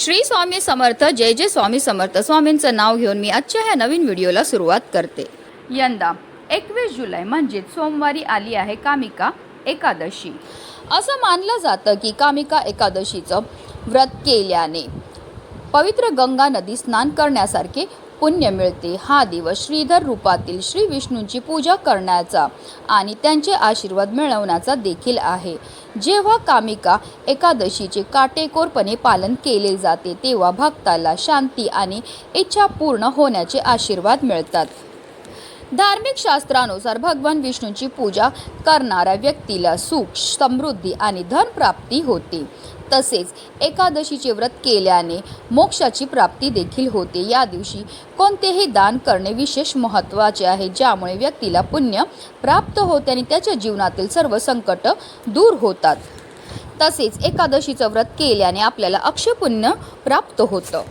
श्री स्वामी समर्थ जय जय स्वामी समर्थ. स्वामींचं नाव घेऊन मी आजच्या ह्या नवीन व्हिडिओला सुरुवात करते. यंदा एकवीस जुलै म्हणजेच सोमवारी आली आहे कामिका एकादशी. असं मानलं जातं की कामिका एकादशीचं व्रत केल्याने पवित्र गंगा नदी स्नान करण्यासारखे पुण्य मिळते. हा दिवस श्रीधर रूपातील श्री विष्णूंची पूजा करण्याचा आणि त्यांचे आशीर्वाद मिळवण्याचा देखील आहे. जेव्हा कामिका एकादशीचे काटेकोरपणे पालन केले जाते तेव्हा भक्ताला शांती आणि इच्छा पूर्ण होण्याचे आशीर्वाद मिळतात. धार्मिक शास्त्रानुसार भगवान विष्णूची पूजा करणाऱ्या व्यक्तीला सुख समृद्धी आणि धनप्राप्ती होते. तसेच एकादशीचे व्रत केल्याने मोक्षाची प्राप्ती देखील होते. या दिवशी कोणतेही दान करणे विशेष महत्त्वाचे आहे ज्यामुळे व्यक्तीला पुण्य प्राप्त होते आणि त्याच्या जीवनातील सर्व संकट दूर होतात. तसेच एकादशीचं व्रत केल्याने आपल्याला अक्षय पुण्य प्राप्त होतं.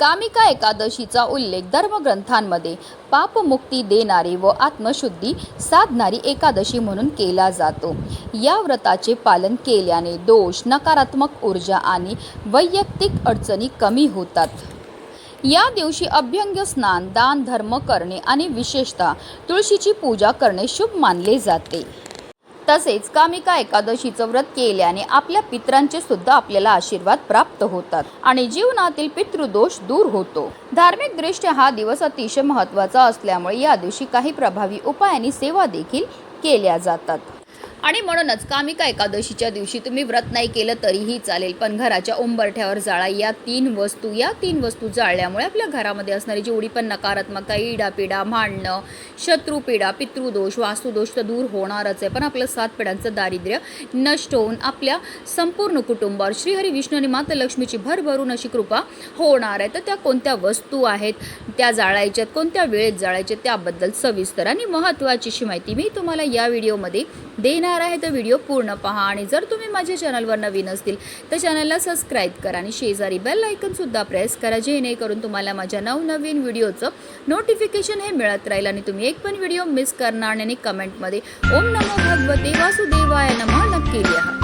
कामिका एकादशीचा उल्लेख धर्मग्रंथांमध्ये पापमुक्ती देणारी व आत्मशुद्धी साधणारी एकादशी म्हणून केला जातो. या व्रताचे पालन केल्याने दोष नकारात्मक ऊर्जा आणि वैयक्तिक अडचणी कमी होतात. या दिवशी अभ्यंग स्नान दान धर्म करणे आणि विशेषतः तुळशीची पूजा करणे शुभ मानले जाते. तसेच कामिका एकादशीचं व्रत केल्याने आपल्या पित्रांचे सुद्धा आपल्याला आशीर्वाद प्राप्त होतात आणि जीवनातील पितृदोष दूर होतो. धार्मिक दृष्ट्या हा दिवस अतिशय महत्त्वाचा असल्यामुळे या दिवशी काही प्रभावी उपाय आणि सेवा देखील केल्या जातात. आणि म्हणूनच कामिका एकादशीच्या दिवशी तुम्ही व्रत नाही केलं तरीही चालेल पण घराच्या उंबरठ्यावर जाळा. या तीन वस्तू या तीन वस्तू जाळल्यामुळे आपल्या घरामध्ये असणारी जेवढी पण नकारात्मकता इडापिडा मांडणं शत्रुपिडा पितृदोष वास्तुदोष तर दूर होणारच आहे. पण आपलं सात पिढ्यांचं दारिद्र्य नष्ट होऊन आपल्या संपूर्ण कुटुंबावर श्रीहरी विष्णू आणि माता लक्ष्मीची भरभरून अशी कृपा होणार आहे. तर त्या कोणत्या वस्तू आहेत त्या जाळायच्यात कोणत्या वेळेत जाळायच्या त्याबद्दल सविस्तर आणि महत्त्वाची अशी माहिती मी तुम्हाला या व्हिडिओमध्ये देणार आहे तर व्हिडिओ पूर्ण पहा. आणि जर तुम्ही माझ्या चॅनलवर नवीन असतील तर चॅनलला सबस्क्राईब करा आणि शेजारी बेल आयकनसुद्धा प्रेस करा जेणेकरून तुम्हाला माझ्या नवनवीन व्हिडिओचं नोटिफिकेशन हे मिळत राहील आणि तुम्ही एक पण व्हिडिओ मिस करणार नाही. आणि कमेंटमध्ये ओम नमो भगवते वासुदेवाय नमः नक्की लिहा.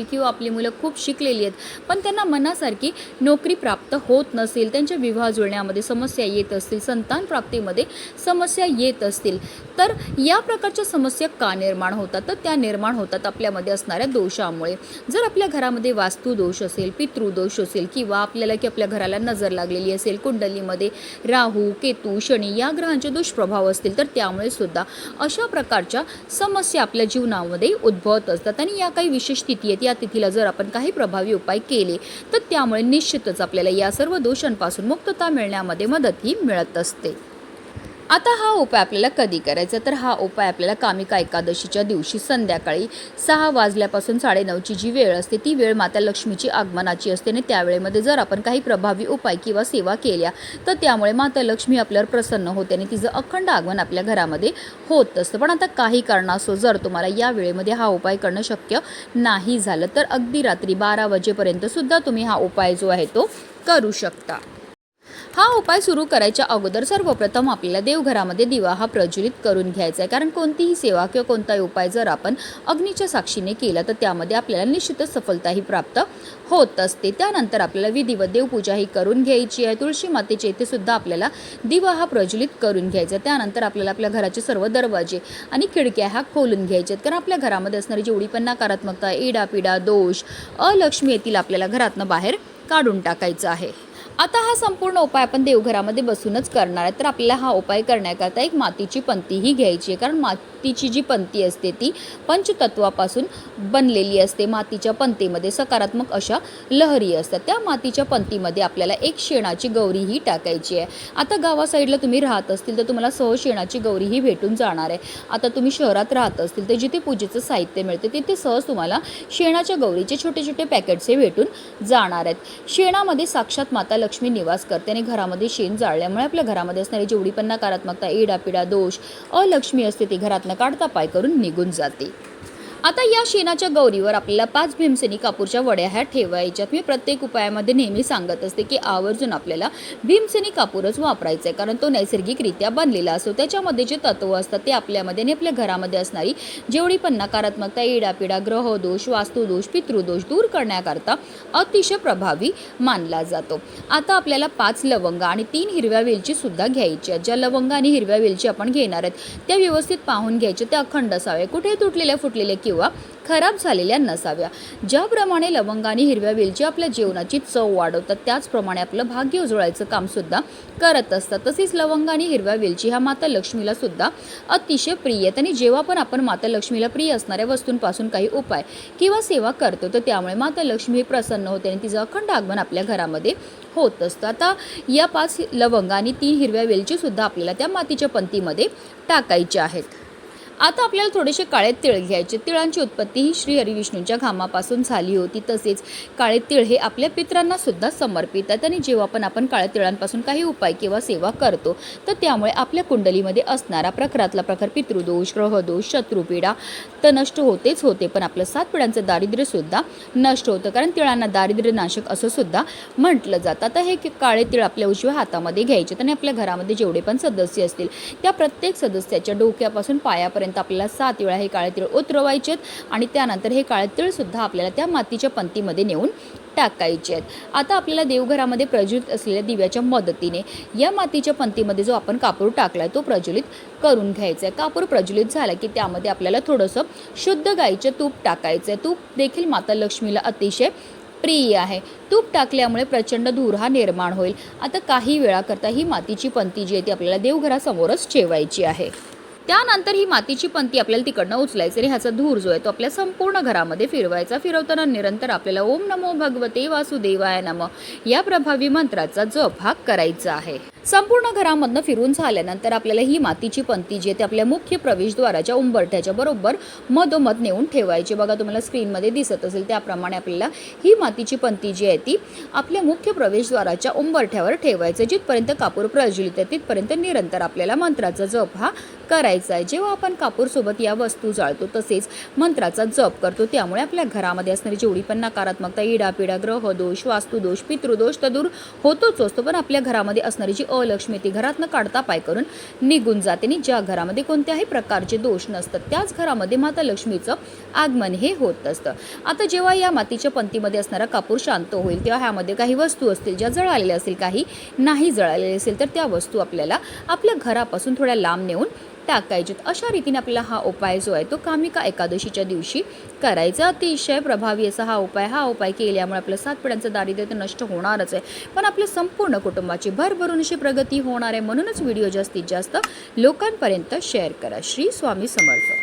किंवा आपली मुलं खूप शिकलेली आहेत पण त्यांना मनासारखी नोकरी प्राप्त होत नसेल त्यांच्या विवाह जुळण्यामध्ये समस्या येत असतील संतान प्राप्तीमध्ये समस्या येत असतील तर या प्रकारच्या समस्या का निर्माण होतात? तर त्या निर्माण होतात आपल्यामध्ये असणाऱ्या दोषामुळे. जर आपल्या घरामध्ये वास्तुदोष असेल पितृदोष असेल किंवा आपल्याला की आपल्या घराला नजर लागलेली असेल कुंडलीमध्ये राहू केतू शनी या ग्रहांचे दुष्प्रभाव असतील तर त्यामुळे सुद्धा अशा प्रकारच्या समस्या आपल्या जीवनामध्ये उद्भवत असतात. आणि या काही विशेष स्थिती आहेत या तिथीला जर आपण काही प्रभावी उपाय केले तर त्यामुळे निश्चितच आपल्याला या सर्व दोषांपासून मुक्तता मिळण्यामध्ये मदतही मिळत असते. आता हा उपाय आपल्याला कधी करायचा? तर हा उपाय आपल्याला कामिका एकादशीच्या दिवशी संध्याकाळी सहा वाजल्यापासून साडेनऊची जी वेळ असते ती वेळ माता लक्ष्मीची आगमनाची असते आणि त्यावेळेमध्ये जर आपण काही प्रभावी उपाय किंवा सेवा केल्या तर त्यामुळे माता लक्ष्मी आपल्यावर प्रसन्न होते आणि तिचं अखंड आगमन आपल्या घरामध्ये होत असतं. पण आता काही कारणास्तव जर तुम्हाला या वेळेमध्ये हा उपाय करणं शक्य नाही झालं तर अगदी रात्री बारा वाजेपर्यंत सुद्धा तुम्ही हा उपाय जो आहे तो करू शकता. हा उपाय सुरू करायच्या अगोदर सर्वप्रथम आपल्याला देवघरामध्ये दिवा हा प्रज्वलित करून घ्यायचा आहे. कारण कोणतीही सेवा किंवा कोणताही उपाय जर आपण अग्नीच्या साक्षीने केला तर त्यामध्ये आपल्याला निश्चितच सफलताही प्राप्त होत असते. त्यानंतर आपल्याला विधिवत देवपूजा ही करून घ्यायची आहे. तुळशी मातेच्या इथे सुद्धा आपल्याला दिवा हा प्रज्वलित करून घ्यायचा आहे. त्यानंतर आपल्याला आपल्या घराचे सर्व दरवाजे आणि खिडक्या ह्या खोलून घ्यायच्या आहेत. कारण आपल्या घरामध्ये असणारी जेवढी पण नकारात्मकता इडापिडा दोष अलक्ष्मी येथील आपल्याला घरातनं बाहेर काढून टाकायचं आहे. आता हा संपूर्ण उपाय आपण देवघरामध्ये बसूनच करणार आहे. तर आपल्याला हा उपाय करण्याकरता एक मातीची पंतीही घ्यायची आहे. कारण मा मातीची जी पंती असते ती पंचतत्वापासून बनलेली असते. मातीच्या पंतीमध्ये सकारात्मक अशा लहरी असतात. त्या मातीच्या पंतीमध्ये आपल्याला एक शेणाची गौरी ही टाकायची आहे. आता गावा साईडला तुम्ही राहत असतील तर तुम्हाला सह शेणाची गौरी ही भेटून जाणार आहे. आता तुम्ही शहरात राहत असतील तर जिथे पूजेचं साहित्य मिळते तिथे सहज तुम्हाला शेणाच्या गौरीचे छोटे छोटे पॅकेट्स हे भेटून जाणार आहेत. शेणामध्ये साक्षात माता लक्ष्मी निवास करते आणि घरामध्ये शेण जाळल्यामुळे आपल्या घरामध्ये असणारी जेवढी पण नकारात्मकता इडापिडा दोष अलक्ष्मी असते ती घरातनं काढता पाय करून निघून जाते. आता या शेणाच्या गौरीवर आपल्याला पाच भीमसेनी कापूरच्या वड्या ह्या ठेवायच्यात. मी प्रत्येक उपायामध्ये नेहमी सांगत असते की आवर्जून आपल्याला भीमसेनी कापूरच वापरायचा आहे कारण तो नैसर्गिकरित्या बनलेला असतो. त्याच्यामध्ये जे तत्व असतात ते आपल्यामध्ये आणि आपल्या घरामध्ये असणारी जेवढी पण नकारात्मकता इडापिडा ग्रहदोष वास्तुदोष पितृदोष दूर करण्याकरता अतिशय प्रभावी मानला जातो. आता आपल्याला पाच लवंग आणि तीन हिरव्या वेलची सुद्धा घ्यायची आहेत. ज्या लवंग आणि हिरव्या वेलची आपण घेणार आहेत त्या व्यवस्थित पाहून घ्यायच्या त्या अखंड असाव्या. कुठे तुटलेल्या फुटलेल्या किंवा किंवा खराब झालेल्या नसाव्या. ज्याप्रमाणे लवंग आणि हिरव्या वेलची आपल्या जेवणाची चव वाढवतात त्याचप्रमाणे आपलं भाग्य उजळायचं काम सुद्धा करत असतात. तसेच लवंग आणि हिरव्या वेलची ह्या माता लक्ष्मीला सुद्धा अतिशय प्रिय आहेत. आणि जेव्हा पण आपण माता लक्ष्मीला प्रिय असणाऱ्या वस्तूंपासून काही उपाय किंवा सेवा करतो तर त्यामुळे माता लक्ष्मी प्रसन्न होते आणि तिचं अखंड आगमन आपल्या घरामध्ये होत असतं. आता या पाच लवंग आणि तीन हिरव्या वेलची सुद्धा आपल्याला त्या मातीच्या पंतीमध्ये टाकायच्या आहेत. आता आपल्याला थोडेसे काळे तिळ घ्यायचे. तिळांची उत्पत्ती ही श्री हरिविष्णूंच्या घामापासून झाली होती. तसेच काळे तिळ हे आपल्या पित्रांना सुद्धा समर्पित आहेत आणि जेव्हा पण आपण काळ्या तिळांपासून काही उपाय किंवा सेवा करतो तर त्यामुळे आपल्या कुंडलीमध्ये असणारा प्रखरातला प्रखर पितृदोष ग्रहदोष शत्रुपीडा तर नष्ट होतेच होते. पण आपलं सात पिढ्यांचं दारिद्र्य सुद्धा नष्ट होतं. कारण तिळांना दारिद्र्य नाशक असं सुद्धा म्हटलं जातं. आता हे काळे तिळ आपल्या उजव्या हातामध्ये घ्यायचे आणि आपल्या घरामध्ये जेवढे पण सदस्य असतील त्या प्रत्येक सदस्याच्या डोक्यापासून पायापर्यंत आपल्याला सात वेळा हे काळे तीळ उतरवायचे आहेत आणि त्यानंतर हे काळे तीळसुद्धा आपल्याला त्या मातीच्या पंतीमध्ये नेऊन टाकायचे आहेत. आता आपल्याला देवघरामध्ये प्रज्वलित असलेल्या दिव्याच्या मदतीने या मातीच्या पंतीमध्ये जो आपण कापूर टाकलाय तो प्रज्वलित करून घ्यायचा आहे. कापूर प्रज्वलित झाला की त्यामध्ये आपल्याला थोडंसं शुद्ध गाईचं तूप टाकायचं आहे. तूप देखील माता लक्ष्मीला अतिशय प्रिय आहे. तूप टाकल्यामुळे प्रचंड धूर हा निर्माण होईल. आता काही वेळाकरता ही मातीची पंती जी आहे ती आपल्याला देवघरासमोरच ठेवायची आहे. त्यानंतर ही मातीची पंती आपल्याला तिकडनं उचलायची आणि ह्याचा धूर जो आहे तो आपल्या संपूर्ण घरामध्ये फिरवायचा. फिरवताना निरंतर आपल्याला ओम नमो भगवते वासुदेवाय नम या प्रभावी मंत्राचा जप हा करायचा आहे. संपूर्ण घरामधनं फिरून झाल्यानंतर आपल्याला ही मातीची पंती जी आहे ती आपल्या मुख्य प्रवेशद्वाराच्या उंबरठ्याच्या बरोबर मधोमध नेऊन ठेवायची. बघा तुम्हाला स्क्रीनमध्ये दिसत असेल त्याप्रमाणे आपल्याला ही मातीची पंती जी आहे ती आपल्या मुख्य प्रवेशद्वाराच्या उंबरठ्यावर ठेवायचं जिथपर्यंत कापूर प्रज्वलित आहे तिथपर्यंत निरंतर आपल्याला मंत्राचा जप हा करायचा आहे. जेव्हा आपण कापूरसोबत या वस्तू जाळतो तसेच मंत्राचा जप करतो त्यामुळे आपल्या घरामध्ये असणारी जेवढी पण नकारात्मकता इडापिडा ग्रहदोष वास्तुदोष पितृदोष तर दूर होतोच असतो. पण आपल्या घरामध्ये असणारी जी अलक्ष्मी ती घरातनं काढता पाय करून निघून जाते. आणि ज्या घरामध्ये कोणत्याही प्रकारचे दोष नसतात त्याच घरामध्ये माता लक्ष्मीचं आगमन हे होत असतं. आता जेव्हा या मातीच्या पंतीमध्ये असणारा कापूर शांत होईल तेव्हा ह्यामध्ये काही वस्तू असतील ज्या जळालेल्या असतील काही नाही जळालेल्या असेल तर त्या वस्तू आपल्याला आपल्या घरापासून थोड्या लांब नेऊन टाकायचेत. अशा रीतीने आपल्याला हा उपाय जो आहे तो कामिका एकादशीच्या दिवशी करायचा. अतिशय प्रभावी असा हा उपाय हा उपाय केल्यामुळे आपलं सात पिढ्यांचं दारिद्र्य तर नष्ट होणारच आहे. पण आपल्या संपूर्ण कुटुंबाची भरभरून अशी प्रगती होणार आहे म्हणूनच व्हिडिओ जास्तीत जास्त लोकांपर्यंत शेअर करा. श्री स्वामी समर्थ.